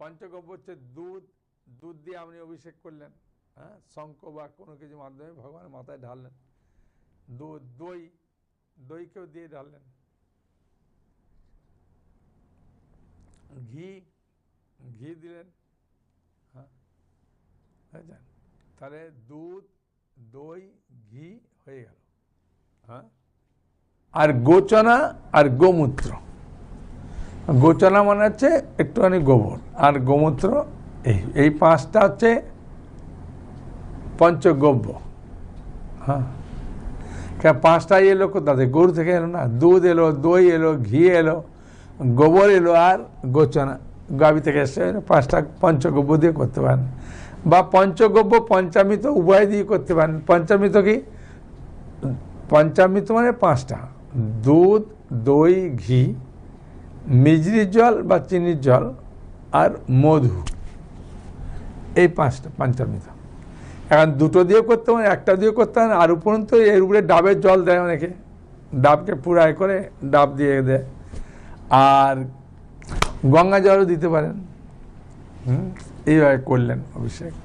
পঞ্চগব্য হচ্ছে দুধ দুধ দিয়ে আপনি অভিষেক করলেন হ্যাঁ? শঙ্খ বা কোনো কিছু মাধ্যমে ভগবানের মাথায় ঢাললেন। দুধ, দই, দইকেও দিয়ে ঢাললেন। ঘি ঘি দিলেন হ্যাঁ? তাহলে দুধ, দই, ঘি হয়ে গেল হ্যাঁ? আর গোচনা আর গোমূত্র। গোচনা মানে হচ্ছে একটুখানি গোবর আর গোমূত্র এই এই পাঁচটা হচ্ছে পঞ্চগব্য। হ্যাঁ? পাঁচটাই এলো কোথাতে গরু থেকে এলো না? দুধ এলো, দই এলো, ঘি এলো, গোবর এলো আর গোচনা গাভী থেকে এসে পাঁচটা পঞ্চগব্য দিয়ে করতে পারেন। বা পঞ্চগব্য পঞ্চামৃত উভয় দিয়ে করতে পারেন। পঞ্চামৃত কি? পঞ্চামৃত মানে পাঁচটা। দুধ, দই, ঘি মিজরির জল বা চিনির জল আর মধু। এই পাঁচটা পঞ্চামৃত এখন দুটো দিয়ে করতে পারেন একটা দিয়ে করতে পারেন আর উপরন্ত এর উপরে ডাবের জল দেয় অনেকে। ডাবকে পুরায় করে ডাব দিয়ে দেয়। আর গঙ্গা জলও দিতে পারেন। হুম, এইভাবে করলেন অভিষেক।